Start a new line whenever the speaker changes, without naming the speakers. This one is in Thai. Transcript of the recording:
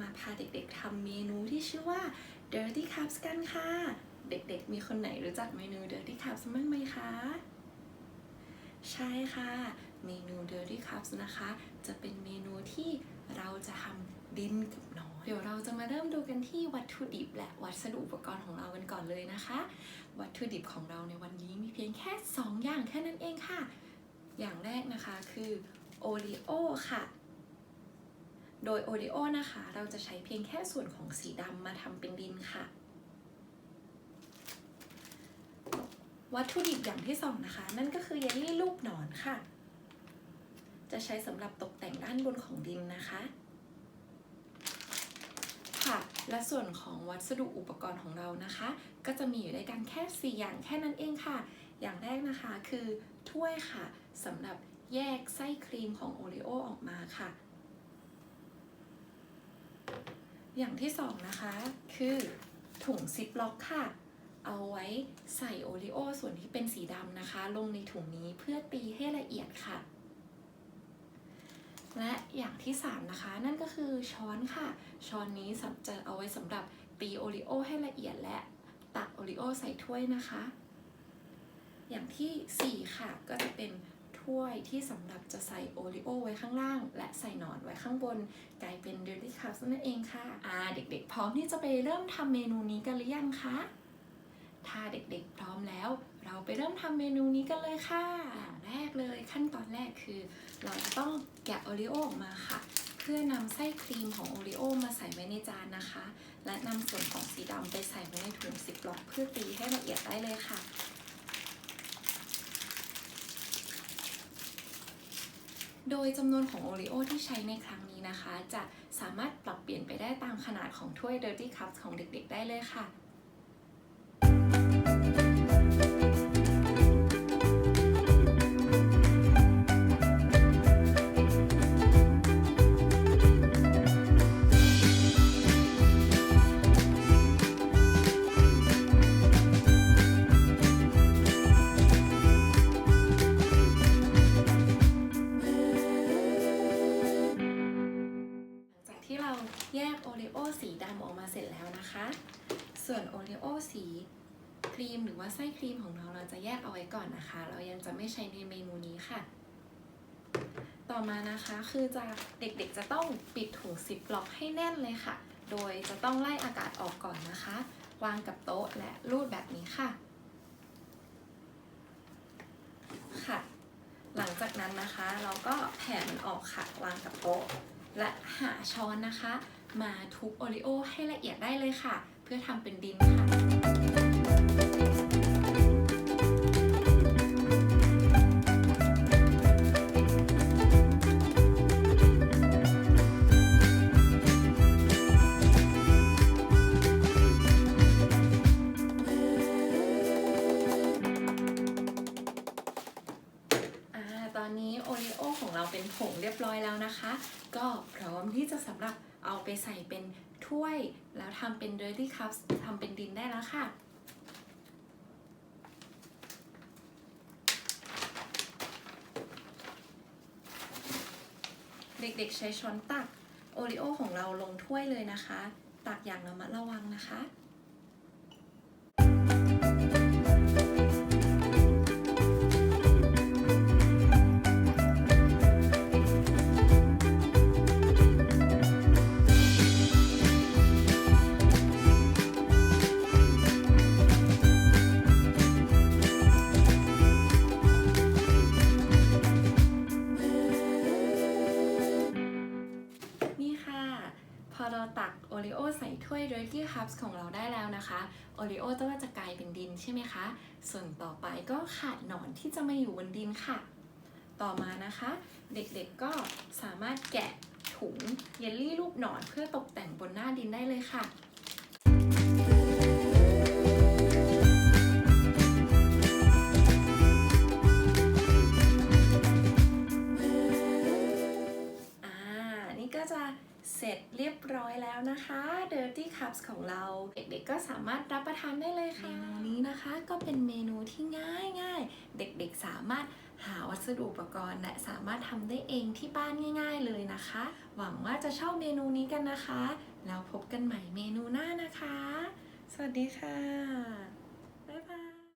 มาพาเด็กๆทำเมนูที่ชื่อว่า Dirty Cups กันค่ะ เด็กๆ มีคนไหนรู้จักเมนู Dirty Cups บ้างไหมคะ ใช่ค่ะ เมนู Dirty Cups นะคะ จะเป็นเมนูที่เราจะทำดินกับหนอนเดี๋ยวเราจะมาเริ่มดูกันที่วัตถุดิบและวัสดุอุปกรณ์ของเรากันก่อนเลยนะคะ วัตถุดิบของเราในวันนี้มีเพียงแค่ 2 อย่างแค่นั้นเองค่ะ อย่างแรกนะคะคือโอรีโอค่ะ โดยโอรีโอนะคะ เราจะใช้เพียงแค่ส่วนของสีดำมาทำเป็นดินค่ะ วัตถุดิบอย่างที่สองนะคะ นั่นก็คือเยลลี่รูปหนอนค่ะ จะใช้สำหรับตกแต่งด้านบนของดินนะคะค่ะ และส่วนของวัสดุอุปกรณ์ของเรานะคะ ก็จะมีอยู่ด้วยกันแค่ 4 อย่างแค่นั้นเองค่ะ อย่างแรกนะคะคือถ้วยค่ะสำหรับแยกไส้ครีมของโอรีโอออกมาค่ะ อย่างที่สองนะคะคือถุงซิปล็อกค่ะ เอาไว้ใส่โอรีโอส่วนที่เป็นสีดำนะคะ ลงในถุงนี้เพื่อตีให้ละเอียดค่ะ และอย่างที่3นะคะ นั่นก็คือช้อนค่ะ ช้อนนี้จะเอาไว้สำหรับตีโอรีโอให้ละเอียดและตักโอรีโอใส่ถ้วยนะคะ อย่างทีสี่4ค่ะก็จะเป็น ถ้วยที่สำหรับจะใส่โอรีโอไว้ข้างล่าง และใส่หนอนไว้ข้างบน กลายเป็น dirty cups นั่นเองค่ะอ่าเด็กๆ พร้อมที่จะไปเริ่มทำเมนูนี้กันหรือยังคะถ้าเด็กๆ พร้อมแล้ว เราไปเริ่มทำเมนูนี้กันเลยค่ะอย่างแรกเลยขั้นตอนแรกคือ เราจะต้องแกะโอรีโอออกมาค่ะ เพื่อนำไส้ครีมของโอรีโอมาใส่ไว้ในจานนะคะ และนำส่วนของสีดำไปใส่ไว้ในถุงซิปล็อกเพื่อตีให้ละเอียดได้เลยค่ะ โดยจำนวนของโอรีโอที่ใช้ในครั้งนี้นะคะ จะสามารถปรับเปลี่ยนไปได้ตามขนาดของถ้วย Dirty Cups ของเด็กๆ ได้เลยค่ะ แยกโอรีโอสีดำออกมาเสร็จแล้วนะคะ ส่วนโอรีโอสีครีมหรือว่าไส้ครีมของเราเราจะแยกเอาไว้ก่อนนะคะ เรายังจะไม่ใช้ในเมนูนี้ค่ะ ต่อมานะคะคือจะเด็กๆจะต้องปิดถุงซิปล็อกให้แน่นเลยค่ะ โดยจะต้องไล่อากาศออกก่อนนะคะ วางกับโต๊ะและรูดแบบนี้ค่ะ ค่ะ หลังจากนั้นนะคะ เราก็แผ่มันออกค่ะ วางกับโต๊ะและหาช้อนนะคะ มาทุบโอริโอให้ละเอียดได้เลยค่ะ เพื่อทำเป็นดินค่ะตอนนี้โอรีโอของเราเป็นผงเรียบร้อยแล้วนะคะ ก็พร้อมที่จะสำหรับ เอาไปใส่เป็นถ้วย แล้วทำเป็น dirty cups ทำเป็นดินได้แล้วค่ะ เด็กๆใช้ช้อนตักโอริโอของเราลงถ้วยเลยนะคะ ตักอย่างระมัดระวังนะคะ รีโอใส่ถ้วย Dirty Cups ของเราได้แล้วนะคะโอรีโอก็จะกลายเป็นดินใช่ไหมคะ ส่วนต่อไปก็ขาดหนอนที่จะมาอยู่บนดินค่ะ ต่อมานะคะ เด็กๆก็สามารถแกะถุงเยลลี่รูปหนอนเพื่อตกแต่งบนหน้าดินได้เลยค่ะ นะคะ Dirty Cups ของเรา เด็กๆก็สามารถรับประทานได้เลยค่ะ เมนูนี้นะคะก็เป็นเมนูที่ง่ายๆ เด็กๆสามารถหาวัสดุอุปกรณ์ และสามารถทำได้เองที่บ้านง่าย ๆ เลยนะคะ หวังว่าจะชอบเมนูนี้กันนะคะ แล้วพบกันใหม่เมนูหน้านะคะ สวัสดีค่ะ